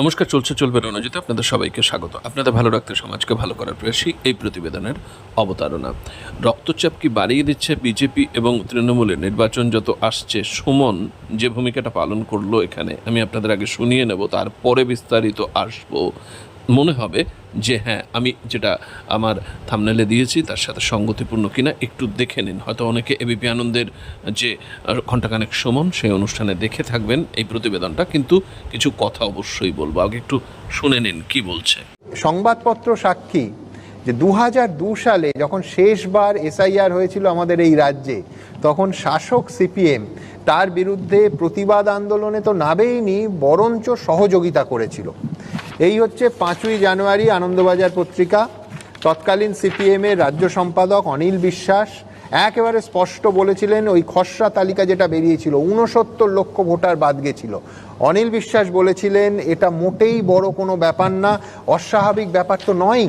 নমস্কার, চলছে, চলবে রণজিতে আপনাদের সবাইকে স্বাগত। আপনাদের ভালো রাখতে সমাজকে ভালো করার প্রয়াসই এই প্রতিবেদনের অবতারণা। রক্তচাপ কি বাড়িয়ে দিচ্ছে বিজেপি এবং তৃণমূলের নির্বাচন যত আসছে, সুমন যে ভূমিকাটা পালন করল এখানে, আমি আপনাদের আগে শুনিয়ে নেব, তারপরে বিস্তারিত আসব। মনে হবে যে হ্যাঁ আমি যেটা আমার থামনেলে দিয়েছি, তার সাথে সঙ্গতিপূর্ণ কিনা একটু দেখে নিন। হয়তো অনেকে এবিপি আনন্দের যে ঘণ্টাখানেক সমন, সেই অনুষ্ঠানে দেখে থাকবেন এই প্রতিবেদনটা, কিন্তু কিছু কথা অবশ্যই বলব। আগে একটু শুনে নিন কি বলছে। সংবাদপত্র সাক্ষী যে দু সালে যখন শেষবার এসআইআর হয়েছিল আমাদের এই রাজ্যে, তখন শাসক সিপিএম তার বিরুদ্ধে প্রতিবাদ আন্দোলনে তো নাবেইনি বরঞ্চ সহযোগিতা করেছিল। এই হচ্ছে পাঁচই জানুয়ারি আনন্দবাজার পত্রিকা। তৎকালীন সিপিএমের রাজ্য সম্পাদক অনিল বিশ্বাস একেবারে স্পষ্ট বলেছিলেন, ওই খসড়া তালিকা যেটা বেরিয়েছিল উনসত্তর লক্ষ ভোটার বাদ গেছিল। অনিল বিশ্বাস বলেছিলেন, এটা মোটেই বড় কোনো ব্যাপার না, অস্বাভাবিক ব্যাপার তো নয়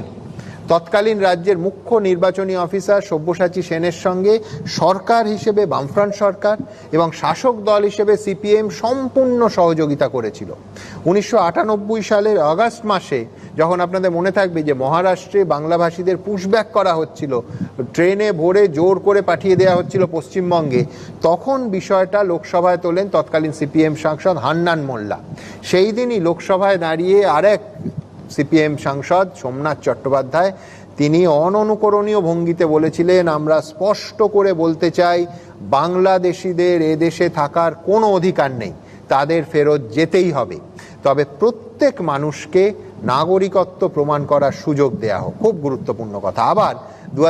তৎকালীন রাজ্যের মুখ্য নির্বাচনী অফিসার সব্যসাচী সেনের সঙ্গে সরকার হিসেবে বামফ্রন্ট সরকার এবং শাসক দল হিসেবে সিপিএম সম্পূর্ণ সহযোগিতা করেছিল। উনিশশো আটানব্বই সালের আগস্ট মাসে যখন আপনাদের মনে থাকবে যে মহারাষ্ট্রে বাংলাভাষীদের পুশব্যাক করা হচ্ছিল, ট্রেনে ভরে জোর করে পাঠিয়ে দেওয়া হচ্ছিল পশ্চিমবঙ্গে, তখন বিষয়টা লোকসভায় তোলেন তৎকালীন সিপিএম সাংসদ হান্নান মোল্লা। সেই দিনই লোকসভায় দাঁড়িয়ে আরেক সিপিএম সাংসদ সোমনাথ চট্টোপাধ্যায়, তিনি অননুকরণীয় ভঙ্গিতে বলেছিলেন, আমরা স্পষ্ট করে বলতে চাই, বাংলাদেশিদের এদেশে থাকার কোনো অধিকার নেই, তাদের ফেরত যেতেই হবে। তবে প্রত্যেক মানুষকে নাগরিকত্ব প্রমাণ করার সুযোগ দেয়া হোক। খুব গুরুত্বপূর্ণ কথা। আবার দু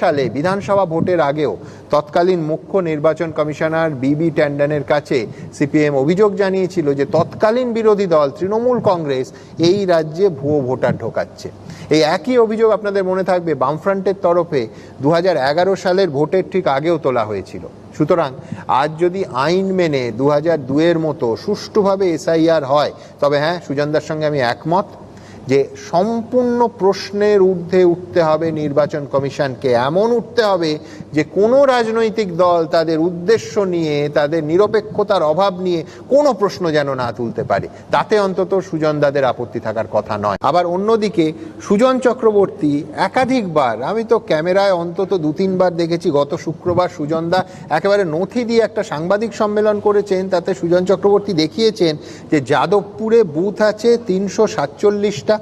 সালে বিধানসভা ভোটের আগেও তৎকালীন মুখ্য নির্বাচন কমিশনার বিবি ট্যান্ডনের কাছে সিপিএম অভিযোগ জানিয়েছিল যে তৎকালীন বিরোধী দল তৃণমূল কংগ্রেস এই রাজ্যে ভুয়ো ভোটার ঢোকাচ্ছে। এই একই অভিযোগ আপনাদের মনে থাকবে বামফ্রন্টের তরফে দু হাজার এগারো সালের ভোটের ঠিক আগেও তোলা হয়েছিল। সুতরাং আজ যদি আইন মেনে দু হাজার দুয়ের মতো সুষ্ঠুভাবে এসআইআর হয়, তবে হ্যাঁ সুজানদার সঙ্গে আমি একমত। যে সম্পূর্ণ প্রশ্নের ঊর্ধ্বে উঠতে হবে নির্বাচন কমিশনকে। এমন উঠতে হবে যে কোনো রাজনৈতিক দল তাদের উদ্দেশ্য নিয়ে, তাদের নিরপেক্ষতার অভাব নিয়ে কোনো প্রশ্ন যেন না তুলতে পারে। তাতে অন্তত সুজনদাদের আপত্তি থাকার কথা নয়। আবার অন্যদিকে সুজন চক্রবর্তী একাধিকবার, আমি তো ক্যামেরায় অন্তত দু তিনবার দেখেছি, গত শুক্রবার সুজনদা একেবারে নথি দিয়ে একটা সাংবাদিক সম্মেলন করেছেন, তাতে সুজন চক্রবর্তী দেখিয়েছেন যে যাদবপুরে বুথ আছে তিনশো সাতচল্লিশটা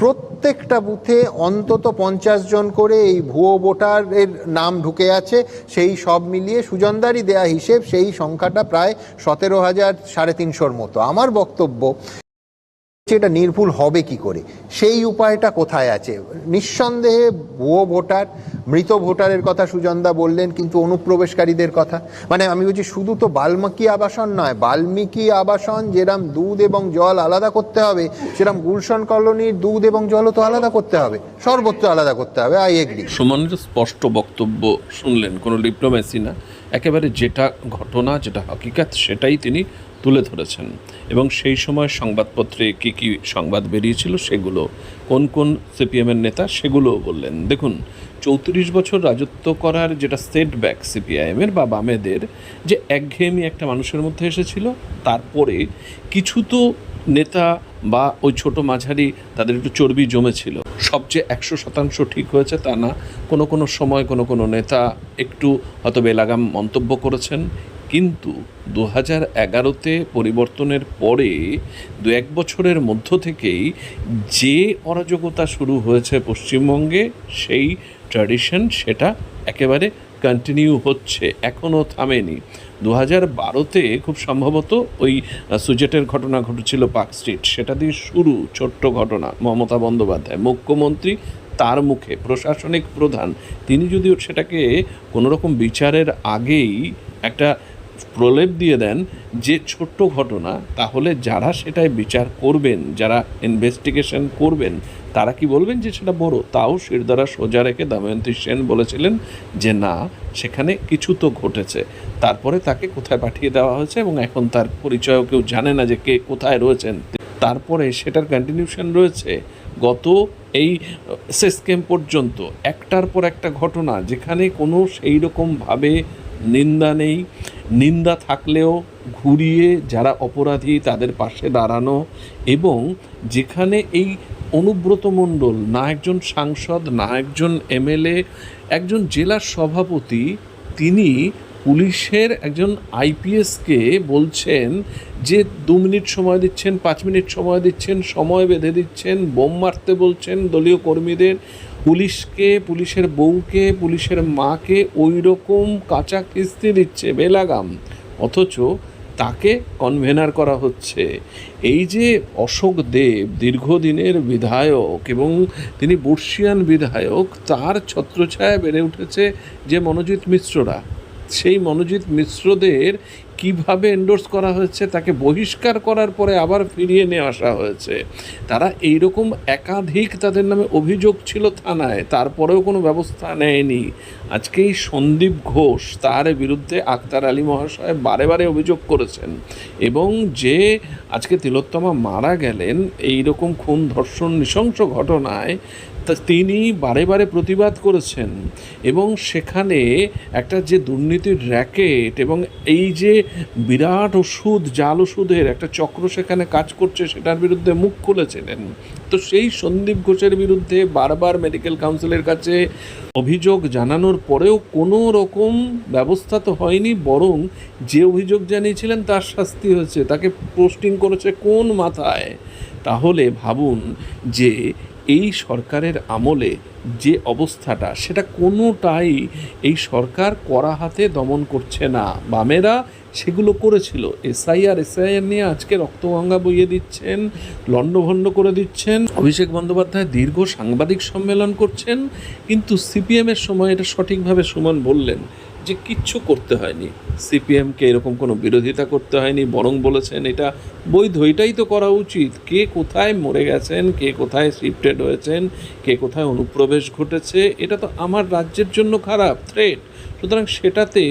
প্রত্যেকটা বুথে অন্তত পঞ্চাশ জন করে এই ভুয়ো ভোটারের নাম ঢুকে আছে। সেই সব মিলিয়ে সুজনদারি দেয়া হিসেব সেই সংখ্যাটা প্রায় সতেরো হাজার সাড়ে তিনশোর মতো। আমার বক্তব্য এটা নির্ভুল হবে কি করে? সেই উপায়টা কোথায় আছে? নিঃসন্দেহে ভুয়ো ভোটার, মৃত ভোটারের কথা সুজনদা বললেন, কিন্তু অনুপ্রবেশকারীদের কথা। মানে আমি বলছি, শুধু তো বাল্মীকি আবাসন নয়, বাল্মীকি আবাসন যেরাম দুধ এবং জল আলাদা করতে হবে সেরকম গুলশন কলোনির দুধ এবং জলও তো আলাদা করতে হবে, সর্বত্র আলাদা করতে হবে আই এগ্রি সুমনের স্পষ্ট বক্তব্য শুনলেন, কোনো ডিপ্লোম্যাসি না। একেবারে যেটা ঘটনা, যেটা হকিকাত, সেটাই তিনি তুলে ধরেছেন। এবং সেই সময় সংবাদপত্রে কি কি সংবাদ বেরিয়েছিল সেগুলো, কোন কোন সিপিএমের নেতা সেগুলোও বললেন। দেখুন, চৌত্রিশ বছর রাজত্ব করার যেটা সেটব্যাক সিপিআইএমের বা বামেদের যে একঘেয়েমি একটা মানুষের মধ্যে এসেছিল, তারপরে কিছু তো নেতা বা ওই ছোট মাঝারি তাদের একটু চর্বি জমেছিল। সবচেয়ে একশো শতাংশ ঠিক হয়েছে তা না। কোনো কোনো সময় কোনো কোনো নেতা একটু হয়তো বেলাগাম মন্তব্য করেছেন। কিন্তু দু হাজার এগারোতে পরিবর্তনের পরে দু এক বছরের মধ্য থেকেই যে অরাজকতা শুরু হয়েছে পশ্চিমবঙ্গে, সেই ট্র্যাডিশন সেটা একেবারে কন্টিনিউ হচ্ছে, এখনও থামেনি। দু হাজার বারোতে খুব সম্ভবত ওই সুজেটের ঘটনা ঘটেছিল পার্ক স্ট্রিট, সেটা দিয়ে শুরু ছোট্ট ঘটনা, মমতা বন্দ্যোপাধ্যায়, মুখ্যমন্ত্রী তার মুখে, প্রশাসনিক প্রধান, তিনি যদিও সেটাকে কোনোরকম বিচারের আগেই একটা প্রলেপ দিয়ে দেন যে ছোট্ট ঘটনা, তাহলে যারা সেটায় বিচার করবেন, যারা ইনভেস্টিগেশন করবেন, তারা কি বলবেন যে সেটা বড়? তাও শিরদারা সোজা রেখে দময়ন্তী সেন বলেছিলেন যে না, সেখানে কিছু তো ঘটেছে। তারপরে তাকে কোথায় পাঠিয়ে দেওয়া হয়েছে এবং এখন তার পরিচয়ও কেউ জানে না যে কে কোথায় রয়েছেন। তারপরে সেটার কন্টিনিউশন রয়েছে গত এই ক্যাম্প পর্যন্ত। একটার পর একটা ঘটনা যেখানে কোনো সেই রকমভাবে নিন্দা নেই। নিন্দা থাকলেও ঘুরিয়ে যারা অপরাধী তাদের পাশে দাঁড়ানো এবং যেখানে এই অনুব্রত মণ্ডল, না একজন সাংসদ, না একজন এমএলএ, একজন জেলার সভাপতি, তিনি পুলিশের একজন আইপিএসকে বলছেন যে দু মিনিট সময় দিচ্ছেন, পাঁচ মিনিট সময় দিচ্ছেন, সময় বেঁধে দিচ্ছেন, বোম মারতে বলছেন দলীয় কর্মীদের। পুলিশকে, পুলিশের বউকে, পুলিশের মাকে ওই রকম কাঁচা কিস্তি দিচ্ছে বেলাগাম। অথচ তাকে কনভেনার করা হচ্ছে। এই যে অশোক দেব, দীর্ঘদিনের বিধায়ক এবং তিনি বর্ষিয়ান বিধায়ক, তার ছত্রছায়া বেড়ে উঠেছে যে মনোজিৎ মিশ্ররা। সেই মনোজিৎ মিশ্রদের কীভাবে এন্ডোর্স করা হয়েছে, তাকে বহিষ্কার করার পরে আবার ফিরিয়ে নিয়ে আসা হয়েছে। তারা এইরকম একাধিক তাদের নামে অভিযোগ ছিল থানায়, তারপরেও কোনো ব্যবস্থা নেয়নি। আজকে এই সন্দীপ ঘোষ তার বিরুদ্ধে আক্তার আলী মহাশয় বারে বারে অভিযোগ করেছেন এবং যে আজকে তিলোত্তমা মারা গেলেন এই রকম খুন, ধর্ষণ, নৃশংস ঘটনায় তিনি বারে বারে প্রতিবাদ করেছেন এবং সেখানে একটা যে দুর্নীতির র্যাকেট এবং এই যে বিরাট ওষুধ, জাল ওষুধের একটা চক্র সেখানে কাজ করছে, সেটার বিরুদ্ধে মুখ খুলেছিলেন। তো সেই সন্দীপ ঘোষের বিরুদ্ধে বারবার মেডিকেল কাউন্সিলের কাছে অভিযোগ জানানোর পরেও কোনো রকম ব্যবস্থা তো হয়নি, বরং যে অভিযোগ জানিয়েছিলেন তার শাস্তি হয়েছে, তাকে পোস্টিং করেছে কোন মাথায়? তাহলে ভাবুন যে এই সরকারের আমলে যে অবস্থাটা, সেটা কোনোটাই এই সরকার করা হাতে দমন করছে না। বামেরা সেগুলো করেছিল। এসআইআর এসআইআর নিয়ে আজকে রক্তগঙ্গা বইয়ে দিচ্ছেন, লণ্ডভণ্ড করে দিচ্ছেন। অভিষেক বন্দ্যোপাধ্যায় দীর্ঘ সাংবাদিক সম্মেলন করছেন, কিন্তু সিপিএমের সময় এটা সঠিকভাবে সুমন বললেন যে কিচ্ছু করতে হয়নি। সিপিএমকে এরকম কোনো বিরোধিতা করতে হয়নি, বরং বলেছেন এটা বৈধ, এটাই তো করা উচিত। কে কোথায় মরে গেছেন, কে কোথায় শিফটেড হয়েছেন, কে কোথায় অনুপ্রবেশ ঘটেছে, এটা তো আমার রাজ্যের জন্য খারাপ থ্রেট সুতরাং সেটাতে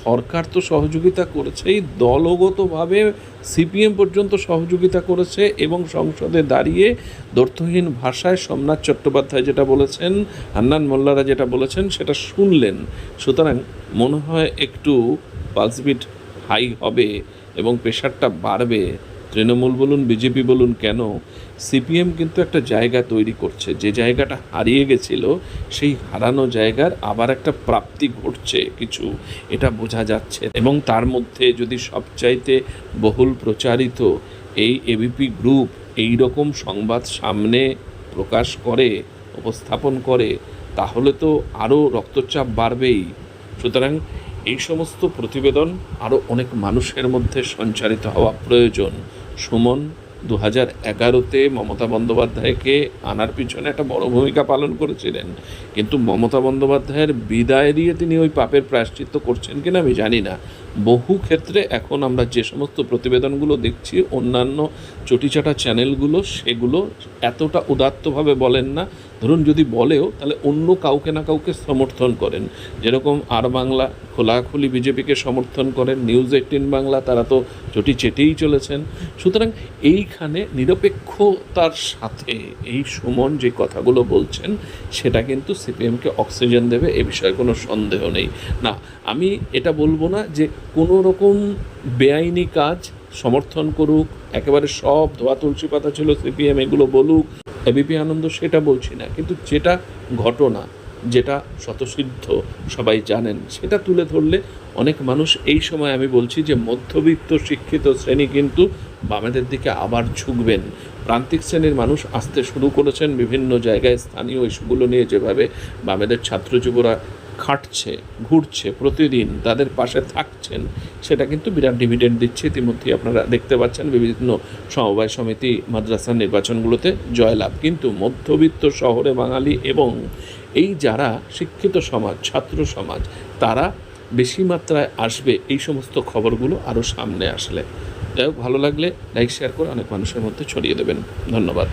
সরকার তো সহযোগিতা করেছেই, দলগতভাবে সিপিএম পর্যন্ত সহযোগিতা করেছে এবং সংসদে দাঁড়িয়ে দর্থহীন ভাষায় সোমনাথ চট্টোপাধ্যায় যেটা বলেছেন, হান্নান মোল্লারা যেটা বলেছেন, সেটা শুনলেন। সুতরাং মনে হয় একটু পালসবিট হাই হবে এবং প্রেশারটা বাড়বে। তৃণমূল বলুন, বিজেপি বলুন, কেন? সিপিএম কিন্তু একটা জায়গা তৈরি করছে। যে জায়গাটা হারিয়ে গেছিল, সেই হারানো জায়গার আবার একটা প্রাপ্তি ঘটছে কিছু। এটা বোঝা যাচ্ছে। এবং তার মধ্যে যদি সবচাইতে বহুল প্রচারিত এই এবিপি গ্রুপ এই রকম সংবাদ সামনে প্রকাশ করে, উপস্থাপন করে, তাহলে তো আরও রক্তচাপ বাড়বেই। সুতরাং এই সমস্ত প্রতিবেদন আরও অনেক মানুষের মধ্যে সঞ্চারিত হওয়া প্রয়োজন। সুমন দু হাজার এগারোতে মমতা বন্দ্যোপাধ্যায়কে আনার পিছনে একটা বড় ভূমিকা পালন করেছিলেন। কিন্তু মমতা বন্দ্যোপাধ্যায়ের বিদায় দিয়ে তিনি ওই পাপের প্রায়শ্চিত্ত করছেন কিনা আমি জানি না। বহু ক্ষেত্রে এখন আমরা যে সমস্ত প্রতিবেদনগুলো দেখছি, অন্যান্য চটিচাটা চ্যানেলগুলো, সেগুলো এতটা উদাত্তভাবে বলেন না ধরুন যদি বলেও, তাহলে অন্য কাউকে না কাউকে সমর্থন করেন। যেরকম আর বাংলা খোলাখুলি বিজেপিকে সমর্থন করেন, নিউজ এইটিন বাংলা, তারা তো চটি চেটেই চলেছেন। সুতরাং এইখানে নিরপেক্ষতার সাথে এই সুমন যে কথাগুলো বলছেন, সেটা কিন্তু সিপিএমকে অক্সিজেন দেবে, এ বিষয়ে কোনো সন্দেহ নেই। না, আমি এটা বলব না যে কোনো রকম বেআইনি কাজ সমর্থন করুক, একেবারে সব ধোয়া তুলসী পাতা ছিল সিপিএম, এগুলো বলুক। এবিপি আনন্দ সেটা বলছি না, কিন্তু যেটা ঘটনা, যেটা স্বতসিদ্ধ সবাই জানেন, সেটা তুলে ধরলে অনেক মানুষ এই সময় আমি বলছি যে মধ্যবিত্ত শিক্ষিত শ্রেণি কিন্তু বামেদের দিকে আবার ঝুঁকবেন। প্রান্তিক শ্রেণির মানুষ আসতে শুরু করেছেন বিভিন্ন জায়গায় স্থানীয় ইস্যুগুলো নিয়ে যেভাবে বামেদের ছাত্র যুবরা খাটছে, ঘুরছে, প্রতিদিন তাদের পাশে থাকছেন, সেটা কিন্তু বিরাট ডিভিডেন্ড দিচ্ছে। ইতিমধ্যেই আপনারা দেখতে পাচ্ছেন বিভিন্ন সমবায় সমিতি মাদ্রাসার নির্বাচনগুলোতে জয়লাভ। কিন্তু মধ্যবিত্ত শহরে বাঙালি এবং এই যারা শিক্ষিত সমাজ, ছাত্র সমাজ, তারা বেশি মাত্রায় আসবে, এই সমস্ত খবরগুলো আরও সামনে আসলে। যাই হোক, ভালো লাগলে লাইক শেয়ার করে অনেক মানুষের মধ্যে ছড়িয়ে দেবেন। ধন্যবাদ।